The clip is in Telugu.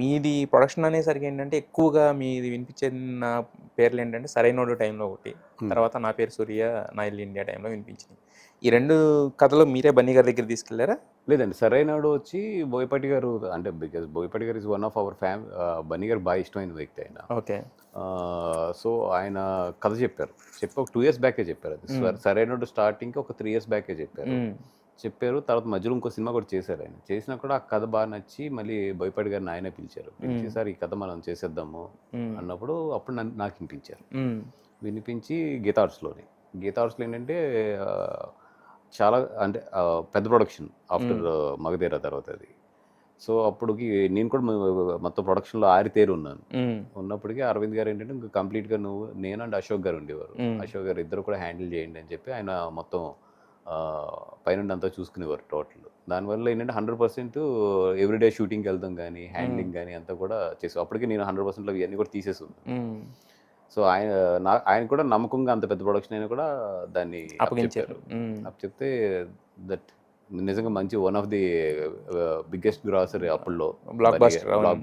మీది ప్రొడక్షన్ అనేసరికి ఏంటంటే ఎక్కువగా మీది వినిపించిన పేర్లు ఏంటంటే సరైనోడు టైంలో ఒకటి. తర్వాత నా పేరు సూర్య నా ఇల్లు ఇండియా టైంలో వినిపించింది ఈ రెండు కథలు మీరే బన్నీ గారి దగ్గర తీసుకెళ్ళారా? లేదండి సరైనడు వచ్చి బోయపాటి గారు అంటే బికాజ్ బోయపాటి గారు ఇస్ వన్ ఆఫ్ అవర్ ఫ్యామ్ బన్నీ గారు బాగా ఇష్టమైన వ్యక్తి ఆయన. ఓకే. సో ఆయన కథ చెప్పారు. చెప్పి ఒక టూ ఇయర్స్ బ్యాకే చెప్పారు అది. సరైనడు స్టార్టింగ్కి ఒక త్రీ ఇయర్స్ బ్యాకే చెప్పారు. చెప్పారు. తర్వాత మధ్యలో ఇంకో సినిమా కూడా చేశారు ఆయన. చేసినా కూడా ఆ కథ బాగా నచ్చి మళ్ళీ బోయపాటి గారిని ఆయనే పిలిచారు. పిలిచి సార్ ఈ కథ మనం చేసేద్దాము అన్నప్పుడు అప్పుడు నన్ను నాకు వినిపించారు. వినిపించి గీతార్ట్స్లోని గీతార్ట్స్లో ఏంటంటే చాలా అంటే పెద్ద ప్రొడక్షన్ ఆఫ్టర్ మగధీర తర్వాత అది. సో అప్పటికి నేను కూడా మొత్తం ప్రొడక్షన్లో ఆరితేరు ఉన్నాను. ఉన్నప్పటికీ అరవింద్ గారు ఏంటంటే ఇంకా కంప్లీట్గా నువ్వు నేను అండ్ అశోక్ గారు ఉండేవారు. అశోక్ గారు ఇద్దరు కూడా హ్యాండిల్ చేయండి అని చెప్పి ఆయన మొత్తం ఆ, పైనుండి అంతా చూసుకునేవారు టోటల్. దానివల్ల ఏంటంటే హండ్రెడ్ పర్సెంట్ ఎవ్రీడే షూటింగ్కి వెళ్తాం కానీ హ్యాండ్లింగ్ కానీ అంతా కూడా చేసి అప్పటికి నేను హండ్రెడ్ పర్సెంట్ ఇవన్నీ కూడా తీసేసి సో ఆయన నా ఆయన కూడా నమ్మకంగా అంత పెద్ద ప్రొడక్షన్ అయినా కూడా దాన్ని అప్పగించారు. అప్ చెప్తే దట్ నిజంగా మంచి one of the biggest grocery అప్పుల్లో బ్లాక్ బాస్టర్ బ్లాక్